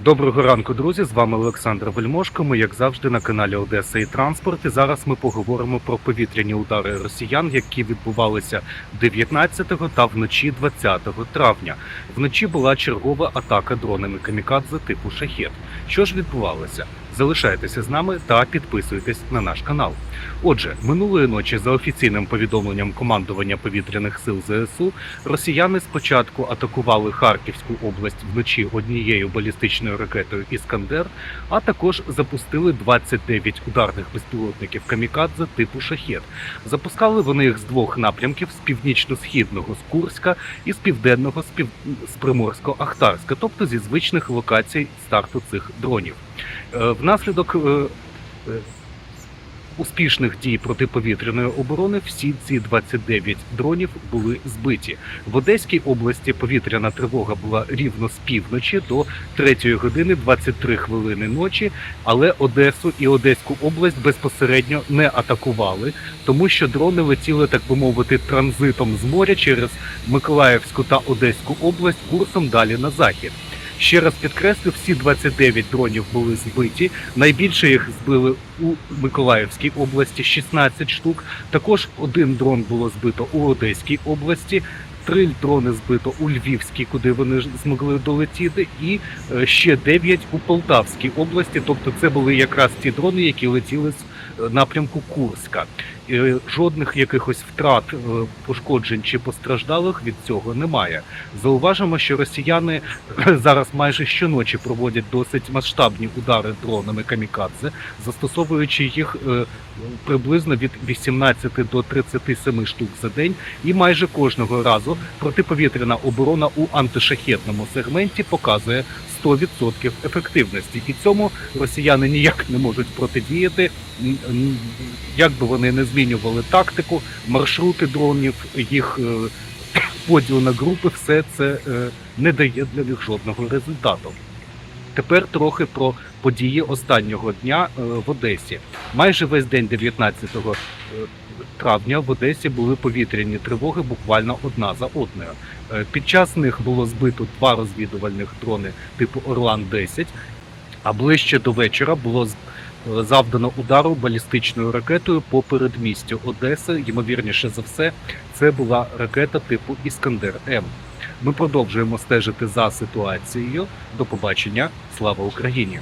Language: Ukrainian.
Доброго ранку, друзі! З вами Олександр Вельмошко. Ми, як завжди, на каналі Одеса і Транспорт. І зараз ми поговоримо про повітряні удари росіян, які відбувалися 19 та вночі 20 травня. Вночі була чергова атака дронами камікадзе типу шахет. Що ж відбувалося? Залишайтеся з нами та підписуйтесь на наш канал. Отже, минулої ночі, за офіційним повідомленням командування повітряних сил ЗСУ, росіяни спочатку атакували Харківську область вночі однією балістичною ракетою Іскандер, а також запустили 29 ударних безпілотників камікадзе типу шахет. Запускали вони їх з двох напрямків: з північно-східного з Курська і з південного з, пів... з Приморсько-Ахтарська, тобто зі звичних локацій старту цих дронів. Е, Внаслідок е, е, успішних дій протиповітряної оборони всі ці 29 дронів були збиті. В Одеській області повітряна тривога була рівно з півночі до 3 години 23 хвилини ночі, але Одесу і Одеську область безпосередньо не атакували, тому що дрони летіли, так би мовити, транзитом з моря через Миколаївську та Одеську область курсом далі на захід. Ще раз підкреслю, всі 29 дронів були збиті. Найбільше їх збили у Миколаївській області 16 штук. Також один дрон було збито у Одеській області. Три дрони збито у Львівській, куди вони змогли долетіти, і е, ще 9 у Полтавській області. Тобто, це були якраз ті дрони, які летіли з напрямку Курська. Жодних якихось втрат, е, пошкоджень чи постраждалих від цього немає. Зауважимо, що росіяни зараз майже щоночі проводять досить масштабні удари дронами камікадзе, застосовуючи їх е, приблизно від 18 до 37 штук за день, і майже кожного разу протиповітряна оборона у антишахетному сегменті показує 100% ефективності, і цьому росіяни ніяк не можуть протидіяти, як би вони не змінювали тактику, маршрути дронів, їх е, поділ на групи, все це е, не дає для них жодного результату. Тепер трохи про події останнього дня е, в Одесі. Майже весь день 19 е, травня в Одесі були повітряні тривоги буквально одна за одною. Е, Під час них було збито два розвідувальних дрони типу Орлан 10 а ближче до вечора було завдано удару балістичною ракетою по передмістю Одеси. Ймовірніше за все, це була ракета типу Іскандер М. Ми продовжуємо стежити за ситуацією. До побачення. Слава Україні!